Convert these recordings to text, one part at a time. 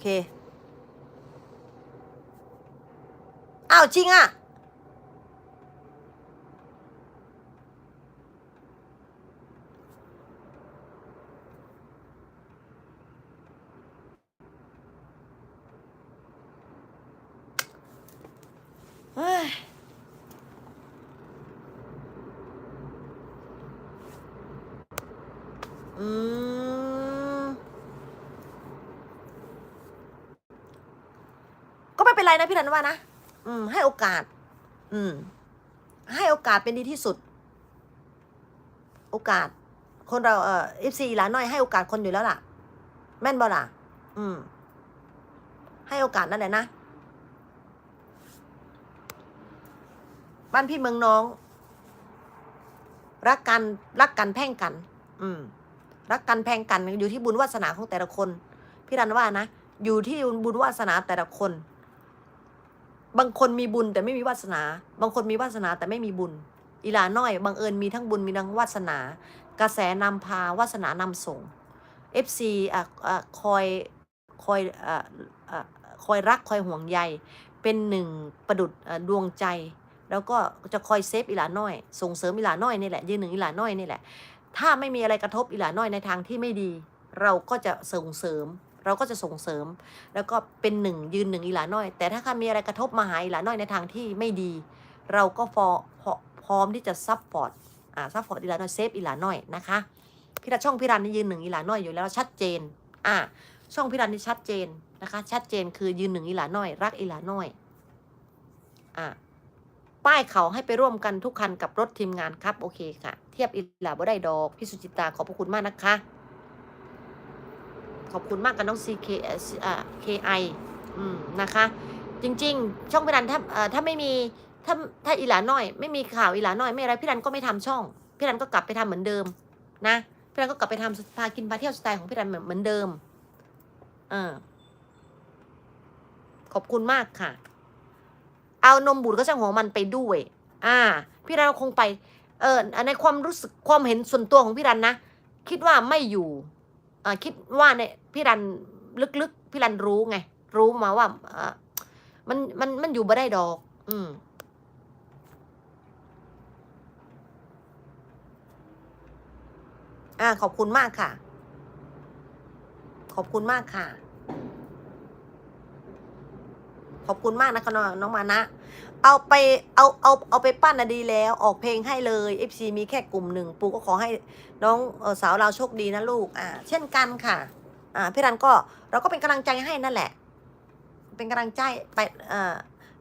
เค อ้าว จริงอะเฮ้ย ก็ไรนะพี่รันว่านะอืม ให้โอกาส อืม ให้โอกาสเป็นดีที่สุด โอกาส คนเราเอ่อฟซีหลานน้อยให้โอกาสคนอยู่แล้วล่ะ แม่นบ่ล่ะ อืม ให้โอกาสนั่นแหละนะบ้านพี่เมืองน้อง รักกันรักกันแพ่งกัน อืม รักกันแพงกันอยู่ที่บุญวาสนาของแต่ละคน พี่รันว่านะ อยู่ที่บุญวาสนาแต่ละคน บางคนมีบุญแต่ไม่มีวาสนา บางคนมีวาสนาแต่ไม่มีบุญ อีหลาน้อยบังเอิญมีทั้งบุญมีทั้งวาสนา กระแสนำพาวาสนานำส่ง FC อะอะคอยคอยอะอะคอยรักคอยห่วงใย เป็นหนึ่งประดุดดวงใจ แล้วก็จะคอยเซฟอีหลาน้อย ส่งเสริมอีหลาน้อยนี่แหละยืนหนึ่งอีหลาน้อยนี่แหละ ถ้าไม่มีอะไรกระทบอีหลาน้อยในทางที่ไม่ดี เราก็จะส่งเสริม เราก็จะส่งเสริม แล้วก็เป็นหนึ่งยืนหนึ่งอีหลาน้อย แต่ถ้ามีอะไรกระทบมาหาอีหลาน้อยในทางที่ไม่ดี เราก็ฟอพอพร้อมที่จะซับพอร์ตอ่าซับพอร์ตอีหลาน้อยเซฟอีหลาน้อยนะคะพี่รันช่องพี่รันนี่ยืนหนึ่งอีหลาน้อยอยู่แล้วชัดเจนอ่าช่องพี่รันนี่ชัดเจนนะคะ ชัดเจนคือยืนหนึ่งอีหลาน้อย รักอีหลาน้อยอ่าป้ายเขาให้ไปร่วมกันทุกคันกับรถทีมงานครับ โอเคค่ะ เทียบอีหลาบ่ได้ดอกพี่สุจิตาขอบพระคุณมากนะคะ ขอบคุณมากกับน้อง CK เอ่อ KI อืมนะคะ จริง ๆ ช่องพี่รันถ้าเอ่อถ้าไม่มีถ้าถ้าอีหลาน้อย ไม่มีข่าวอีหลาน้อยไม่อะไรพี่รันก็ไม่ทำช่อง พี่รันก็กลับไปทำเหมือนเดิม นะพี่รันก็กลับไปทำพากินพาเที่ยวสไตล์ของพี่รันเหมือนเหมือนเดิมเออขอบคุณมากค่ะ เอานมบูดก็ช่างหัวมันไปด้วย อ่า พี่รันคงไป เออในความรู้สึกความเห็นส่วนตัวของพี่รันนะ คิดว่าไม่อยู่ คิดว่าเนี่ยพี่รันลึกๆพี่รันรู้ไง รู้มาว่าอ่ามันมันมันอยู่บ่ได้ดอก อืมอ่าขอบคุณมากค่ะ ขอบคุณมากค่ะ ขอบคุณมากนะคะน้องน้องมานะ เอาไปเอาเอาเอาไปปั้นนะดีแล้ว ออกเพลงให้เลย FC มีแค่กลุ่มหนึ่งปูก็ขอให้น้องสาวเราโชคดีนะลูกอ่าเช่นกันค่ะอ่าพี่รันก็เราก็เป็นกำลังใจให้นั่นแหละ เป็นกำลังใจไปเอ่อ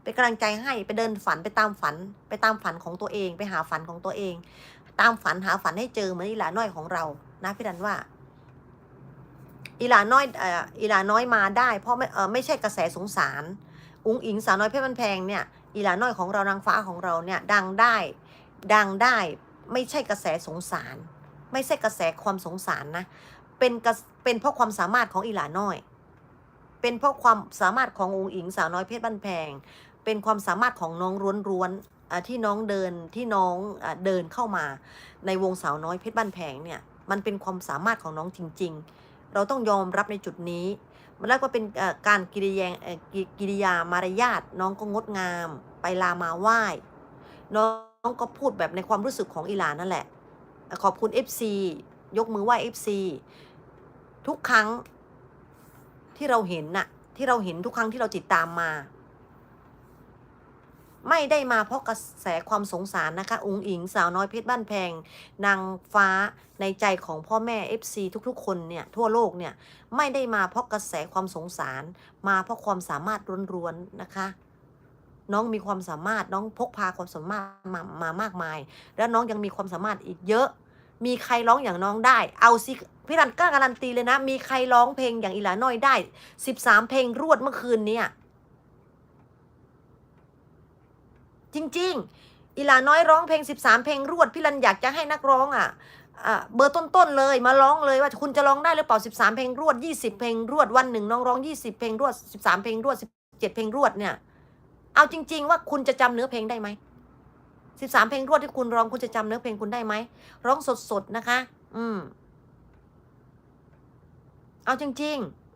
เป็นกำลังใจให้ไปเดินฝันไปตามฝัน ไปตามฝันของตัวเอง ไปหาฝันของตัวเอง ตามฝันหาฝันให้เจอเหมือนอีหลาน้อยของเรานะพี่รันว่าอีหลาน้อยอ่อีหลาน้อยมาได้ เพราะไม่เออไม่ใช่กระแสสงสาร อุ้งอิงสาวน้อยเพชรบันแพงเนี่ยอีหลาน้อยของเรานางฟ้าของเราเนี่ยดังได้ดังได้ไม่ใช่กระแสสงสาร ไม่ใช่กระแสความสงสารนะเป็นกระเป็นเพราะความสามารถของอีหลาน้อย เป็นเพราะความสามารถขององค์อิงสาวน้อยเพชรบ้านแพง เป็นความสามารถของน้องร้วนๆอ่าที่น้องเดินที่น้องอเดินเข้ามา ในวงสาวน้อยเพชรบ้านแพงเนี่ยมันเป็นความสามารถของน้องจริง ๆ เราต้องยอมรับในจุดนี้ มันเรียกว่าเป็นการกิริยากิกิริยามารยาทน้องก็งดงาม ไปลามาไหว้ น้องก็พูดแบบในความรู้สึกของอีหลานนั่นแหละ ขอบคุณ FC ยกมือไหว้ FC ทุกครั้งที่เราเห็นน่ะ ที่เราเห็นทุกครั้งที่เราติดตามมา ไม่ได้มาเพราะกระแสความสงสารนะคะ อุงอิงสาวน้อยเพชรบ้านแพง นางฟ้าในใจของพ่อแม่ FC ทุกๆ คนเนี่ยทั่วโลกเนี่ยไม่ได้มาเพราะกระแสความสงสาร มาเพราะความสามารถล้วนๆนะคะ น้องมีความสามารถน้องพกพาความสามารถมามามากมาย แล้วน้องยังมีความสามารถอีกเยอะ มีใครร้องอย่างน้องได้ เอาสิพี่รันกล้าการันตีเลยนะ มีใครร้องเพลงอย่างอีหลาน้อยได้สิบสามเพลงรวดเมื่อคืนเนี่ย จริง ๆ อีหลาน้อยร้องเพลงสิบสามเพลงรวดพี่รันอยากจะให้นักร้องอะเบอร์ต้นๆเลยมาร้องเลยว่าคุณจะร้องได้หรือเปล่าสิบสามเพลงรวดยี่สิบเพลงรวดวันหนึ่งน้องร้องยี่สิบเพลงรวดสิบสามเพลงรวดสิบเจ็ดเพลงรวดเนี่ย เอาจริง ๆ ว่าคุณจะจำเนื้อเพลงได้ไหมสิบสามเพลงรวดที่คุณร้องคุณจะจำเนื้อเพลงคุณได้ไหมร้องสดๆนะคะ อืม เอาจริง ๆ